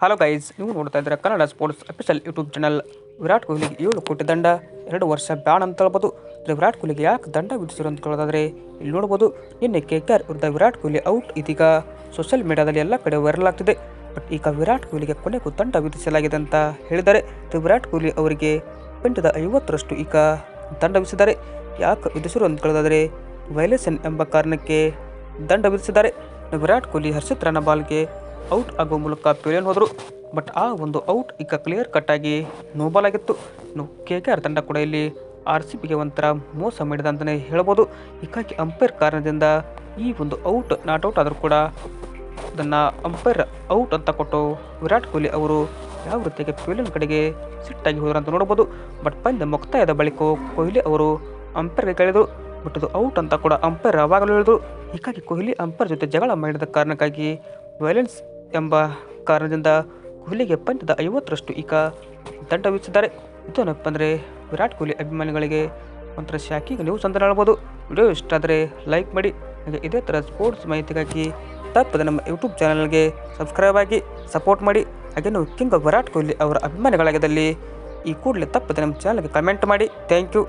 Hello guys ನೀವು ನೋಡ್ತಾ ಇದ್ದೀರಾ Kannada sports official YouTube channel Virat ಕೊಹ್ಲಿಗೆ ಏಳು ಕೋಟಿ ದಂಡ, ಎರಡು ವರ್ಷ ಬ್ಯಾನ್ ಅಂತ ಹೇಳ್ಬೋದು. ವಿರಾಟ್ ಕೊಹ್ಲಿಗೆ ಯಾಕೆ ದಂಡ ವಿಧಿಸಿರು ಅಂತ ಕೇಳೋದಾದ್ರೆ, ಇಲ್ಲಿ ನೋಡ್ಬೋದು, ನಿನ್ನೆ ಕೆ ಕೆ ಆರ್ ವಿರುದ್ಧ ವಿರಾಟ್ ಕೊಹ್ಲಿ ಔಟ್ ಇದೀಗ. ಸೋಷಿಯಲ್ ಮೀಡಿಯಾದಲ್ಲಿ ಎಲ್ಲ ಕಡೆ ವೈರಲ್ ಆಗ್ತಿದೆ. ಬಟ್ ಈಗ ವಿರಾಟ್ ಕೊಹ್ಲಿಗೆ ಕೊನೆಗೂ ದಂಡ ವಿಧಿಸಲಾಗಿದೆ ಅಂತ ಹೇಳಿದ್ದಾರೆ. ವಿರಾಟ್ ಕೊಹ್ಲಿ ಅವರಿಗೆ ಪಿಂಟದ ಐವತ್ತರಷ್ಟು ಈಗ ದಂಡ ವಿಧಿಸಿದ್ದಾರೆ. ಯಾಕೆ ವಿಧಿಸಿರು ಅಂತ ಕೇಳೋದಾದರೆ ವೈಲೇಷನ್ ಎಂಬ ಕಾರಣಕ್ಕೆ ದಂಡ ವಿಧಿಸಿದ್ದಾರೆ. ವಿರಾಟ್ ಕೊಹ್ಲಿ ಹರ್ಷಿತ್ ರಾಣಾ ಬಾಲ್ಗೆ ಔಟ್ ಆಗುವ ಮೂಲಕ ಪೆವಿಲಿಯನ್ ಹೋದರು. ಬಟ್ ಆ ಒಂದು ಔಟ್ ಈಗ ಕ್ಲಿಯರ್ ಕಟ್ ಆಗಿ ನೋ ಬಾಲ್ ಆಗಿತ್ತು. ಇನ್ನು ಕೆ ಕೆ ಆರ್ ತಂಡ ಕೂಡ ಇಲ್ಲಿ ಆರ್ ಸಿ ಬಿಗೆ ಒಂಥರ ಮೋಸ ಮಾಡಿದೆ ಅಂತಲೇ ಹೇಳ್ಬೋದು. ಹೀಗಾಗಿ ಅಂಪೈರ್ ಕಾರಣದಿಂದ ಈ ಒಂದು ಔಟ್ ನಾಟ್ ಔಟ್ ಆದರೂ ಕೂಡ ಅದನ್ನು ಅಂಪೈರ್ ಔಟ್ ಅಂತ ಕೊಟ್ಟು ವಿರಾಟ್ ಕೊಹ್ಲಿ ಅವರು ಯಾವ ರೀತಿಯಾಗಿ ಪೆವಿಲಿಯನ್ ಕಡೆಗೆ ಸಿಟ್ಟಾಗಿ ಹೋದರು ಅಂತ ನೋಡ್ಬೋದು. ಬಟ್ ಪಂದ್ಯ ಮುಕ್ತಾಯದ ಬಳಿಕ ಕೊಹ್ಲಿ ಅವರು ಅಂಪೈರ್ಗೆ ಕೇಳಿದರು ಬಟ್ ಅದು ಔಟ್ ಅಂತ ಕೂಡ ಅಂಪೈರ್ ಅವಾಗಲೂ ಹೇಳಿದ್ರು. ಹೀಗಾಗಿ ಕೊಹ್ಲಿ ಅಂಪೈರ್ ಜೊತೆ ಜಗಳ ಮಾಡಿದ ಕಾರಣಕ್ಕಾಗಿ ವೈಲೆನ್ಸ್ ಎಂಬ ಕಾರಣದಿಂದ ಕೊಹ್ಲಿಗೆ ಪಂದ್ಯದ ಐವತ್ತರಷ್ಟು ಈಗ ದಂಡ ವಿಧಿಸಿದ್ದಾರೆ. ಇದೇನಪ್ಪ ಅಂದರೆ ವಿರಾಟ್ ಕೊಹ್ಲಿ ಅಭಿಮಾನಿಗಳಿಗೆ ಒಂಥರ ಶಾಕಿಂಗ್ ನ್ಯೂಸ್ ಅಂತ ಹೇಳ್ಬೋದು. ವಿಡಿಯೋ ಇಷ್ಟ ಆದರೆ ಲೈಕ್ ಮಾಡಿ, ಹಾಗೆ ಇದೇ ಥರ ಸ್ಪೋರ್ಟ್ಸ್ ಮಾಹಿತಿಗಾಗಿ ತಪ್ಪದೆ ನಮ್ಮ ಯೂಟ್ಯೂಬ್ ಚಾನಲ್ಗೆ ಸಬ್ಸ್ಕ್ರೈಬ್ ಆಗಿ ಸಪೋರ್ಟ್ ಮಾಡಿ. ಹಾಗೆ ನೀವು ಕಿಂಗ್ ವಿರಾಟ್ ಕೊಹ್ಲಿ ಅವರ ಅಭಿಮಾನಿಗಳಾಗಿದ್ದಲ್ಲಿ ಈ ಕೂಡಲೇ ತಪ್ಪದೆ ನಮ್ಮ ಚಾನಲ್ಗೆ ಕಮೆಂಟ್ ಮಾಡಿ. Thank you